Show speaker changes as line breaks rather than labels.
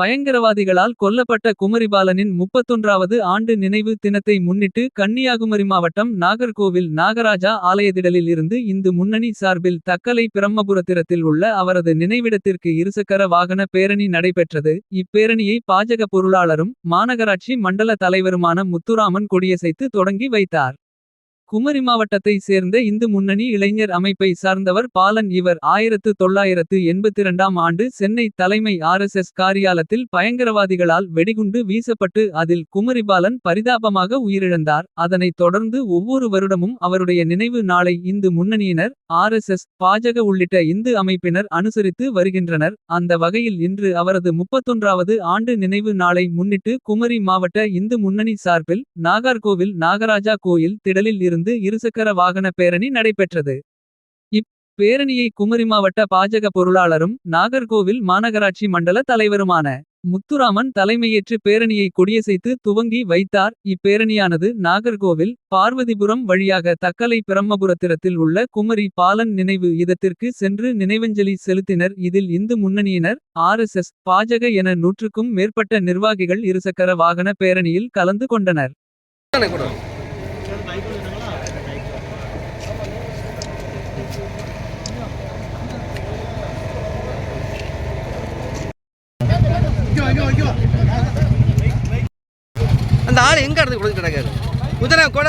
பயங்கரவாதிகளால் கொல்லப்பட்ட குமரிபாலனின் முப்பத்தொன்றாவது ஆண்டு நினைவு தினத்தை முன்னிட்டு கன்னியாகுமரி மாவட்டம் நாகர்கோவில் நாகராஜா ஆலயதிடலில் இருந்து இந்து முன்னணி சார்பில் தக்கலை பிரம்மபுரத்திரத்தில் உள்ள அவரது நினைவிடத்திற்கு இருசக்கர வாகன பேரணி நடைபெற்றது. இப்பேரணியை பாஜக பொருளாளரும் மாநகராட்சி மண்டல தலைவருமான முத்துராமன் கொடியசைத்து தொடங்கி வைத்தார். குமரி மாவட்டத்தை சேர்ந்த இந்து முன்னணி இளைஞர் அமைப்பை சார்ந்தவர் பாலன் இவர். ஆயிரத்து தொள்ளாயிரத்து எண்பத்திரண்டாம் ஆண்டு சென்னை தலைமை ஆர்எஸ்எஸ் காரியாலத்தில் பயங்கரவாதிகளால் வெடிகுண்டு வீசப்பட்டு அதில் குமரிபாலன் பரிதாபமாக உயிரிழந்தார். அதனைத் தொடர்ந்து ஒவ்வொரு வருடமும் அவருடைய நினைவு நாளை இந்து முன்னணியினர் ஆர்எஸ்எஸ் பாஜக உள்ளிட்ட இந்து அமைப்பினர் அனுசரித்து வருகின்றனர். அந்த வகையில் இன்று அவரது முப்பத்தொன்றாவது ஆண்டு நினைவு நாளை முன்னிட்டு குமரி மாவட்ட இந்து முன்னணி சார்பில் நாகர்கோவில் நாகராஜா கோயில் திடலில் இருந்து இருசக்கர வாகன பேரணி நடைபெற்றது. இப்பேரணியை குமரி மாவட்ட பாஜக பொருளாளரும் நாகர்கோவில் மாநகராட்சி மண்டல தலைவருமான முத்துராமன் தலைமையேற்று பேரணியை கொடியசைத்து துவங்கி வைத்தார். இப்பேரணியானது நாகர்கோவில் பார்வதிபுரம் வழியாக தக்கலை பிரம்மபுரத்திரத்தில் உள்ள குமரி பாலன் நினைவு இதத்திற்கு சென்று நினைவஞ்சலி செலுத்தினர். இதில் இந்து முன்னணியினர் ஆர்எஸ்எஸ் பாஜக என நூற்றுக்கும் மேற்பட்ட நிர்வாகிகள் இருசக்கர வாகன பேரணியில் கலந்து கொண்டனர்.
அந்த ஆள் எங்க இடத்துக்கு கொடுத்துட்டு கிடக்காரு குதிரை கூட.